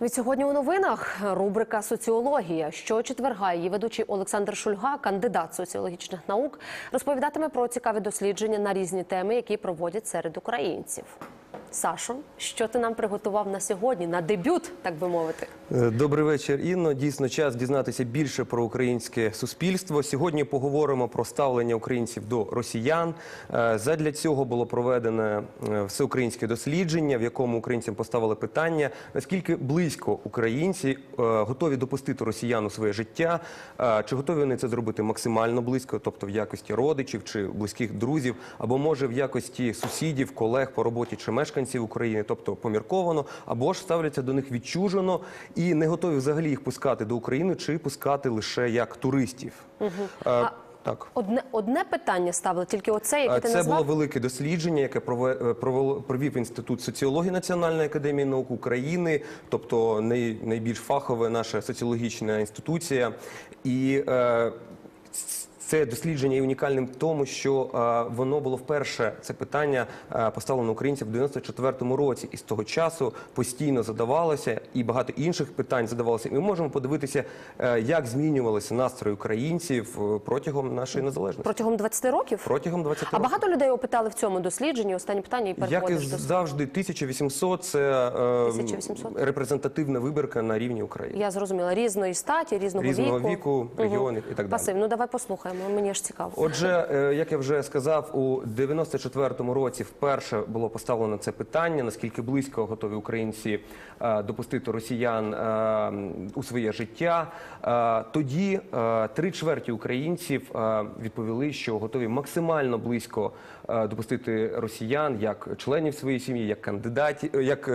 Від сьогодні у новинах рубрика Соціологія. Щочетверга її ведучий Олександр Шульга, кандидат соціологічних наук, розповідатиме про цікаві дослідження на різні теми, які проводять серед українців. Сашо, що ти нам приготував на сьогодні, на дебют, так би мовити? Е, Добрий вечір, Інно. Дійсно, час дізнатися більше про українське суспільство. Сьогодні поговоримо про ставлення українців до росіян. Е, Задля цього було проведене е, всеукраїнське дослідження, в якому українцям поставили питання, наскільки близько українці готові допустити росіян у своє життя, чи готові вони це зробити максимально близько, тобто в якості родичів чи близьких друзів, або може в якості сусідів, колег по роботі чи мешканців України, тобто помірковано, або ж ставляться до них відчужено і не готові взагалі їх пускати до України чи пускати лише як туристів. Е, Так. Одне одне питання ставили, тільки оце, яке А ти Це назвав. було велике дослідження, яке прове- е, провело- провів інститут соціології Національної академії наук України, тобто най- найбільш фахова наша соціологічна інституція. І е, це дослідження є унікальним в тому, що е, воно було вперше це питання е, поставлено українцям в 94-му році, і з того часу постійно задавалося, і багато інших питань задавалося. І ми можемо подивитися, е, як змінювалися настрої українців протягом нашої незалежності. Протягом 20 років? Протягом 20 А багато людей опитали в цьому дослідженні. Останнє питання і Як і завжди, 1800 – це е, 1800? репрезентативна вибірка на рівні України. Я зрозуміла різної статі, різного, Різного віку, віку, регіонів і так далі. Пасив. Ну давай послухаємо. Мені ж цікаво. Отже, е, як я вже сказав, у 94-му році вперше було поставлено це питання: наскільки близько готові українці е, допустити росіян е, у своє життя. Тоді три чверті українців відповіли, що готові максимально близько допустити росіян як членів своєї сім'ї, як кандидатів, як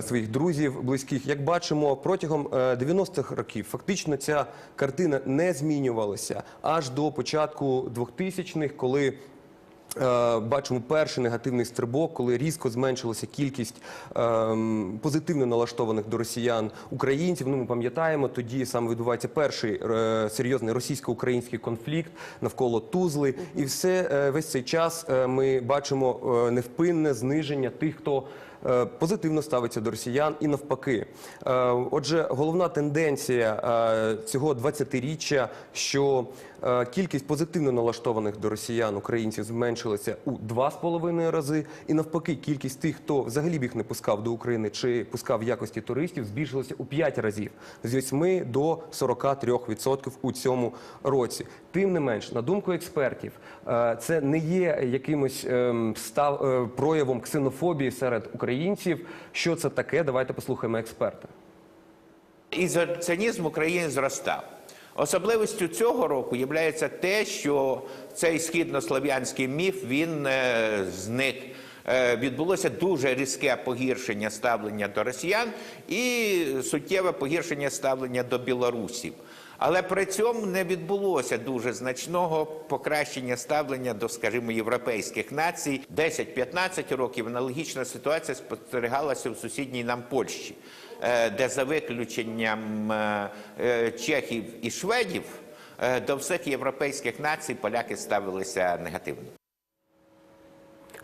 своїх друзів близьких. Як бачимо, протягом е, 90-х років фактично ця картина не змінювалася аж до початку 2000-х, коли е, бачимо перший негативний стрибок, коли різко зменшилася кількість ем, позитивно налаштованих до росіян українців. Ну, ми пам'ятаємо, тоді саме відбувається перший е, серйозний російсько-український конфлікт навколо Тузли, і все е, весь цей час е, ми бачимо е, невпинне зниження тих, хто позитивно ставиться до росіян і навпаки. Е, Отже, головна тенденція е, цього 20-річчя, що е, кількість позитивно налаштованих до росіян українців зменшилася у 2,5 рази, і навпаки, кількість тих, хто взагалі б їх не пускав до України чи пускав в якості туристів, збільшилася у 5 разів з 8 до 43% у цьому році. Тим не менш, на думку експертів, е, це не є якимось ем, став е, проявом ксенофобії серед українців. Що це таке? Давайте послухаємо експерта. Ізоляціонізм в Україні зростав. Особливістю цього року є те, що цей східнослов'янський міф він е, зник. Е, відбулося дуже різке погіршення ставлення до росіян і суттєве погіршення ставлення до білорусів. Але при цьому не відбулося дуже значного покращення ставлення до, скажімо, європейських націй. 10-15 років аналогічна ситуація спостерігалася в сусідній нам Польщі, е, де за виключенням е, е, чехів і шведів до всіх європейських націй поляки ставилися негативно.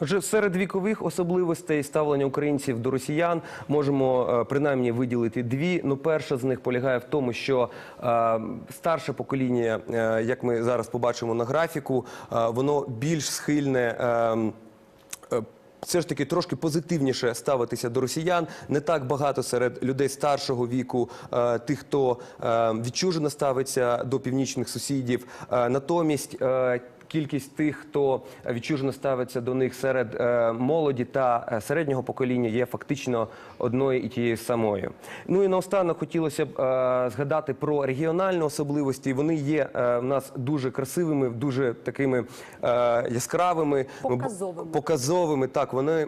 Отже, серед вікових особливостей ставлення українців до росіян можемо е, принаймні виділити дві. Ну, перша з них полягає в тому, що е, старше покоління, е, як ми зараз побачимо на графіку, воно більш схильне. все ж таки трошки позитивніше ставитися до росіян. Не так багато серед людей старшого віку, тих, хто відчужено ставиться до північних сусідів. Натомість кількість тих, хто відчужено ставиться до них серед е, молоді та е, середнього покоління, є фактично одною і тією самою. Ну і наостанок хотілося б е, згадати про регіональні особливості. Вони є в нас дуже красивими, дуже такими яскравими. Показовими. показовими. Так, вони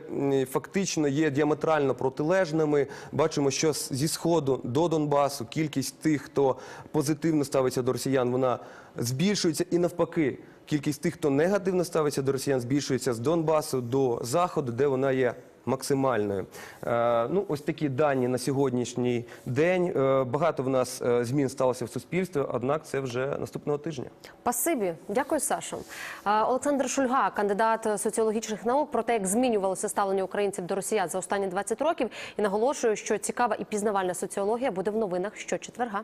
фактично є діаметрально протилежними. Бачимо, що зі сходу до Донбасу кількість тих, хто позитивно ставиться до росіян, вона збільшується і навпаки. Кількість тих, хто негативно ставиться до росіян, збільшується з Донбасу до заходу, де вона є максимальною. Е, Ну, ось такі дані на сьогоднішній день. Е, Багато в нас е, змін сталося в суспільстві, однак це вже наступного тижня. Пасибі, дякую, Сашо. Олександр Шульга, кандидат соціологічних наук, про те, як змінювалося ставлення українців до росіян за останні 20 років, і наголошую, що цікава і пізнавальна соціологія буде в новинах щочетверга.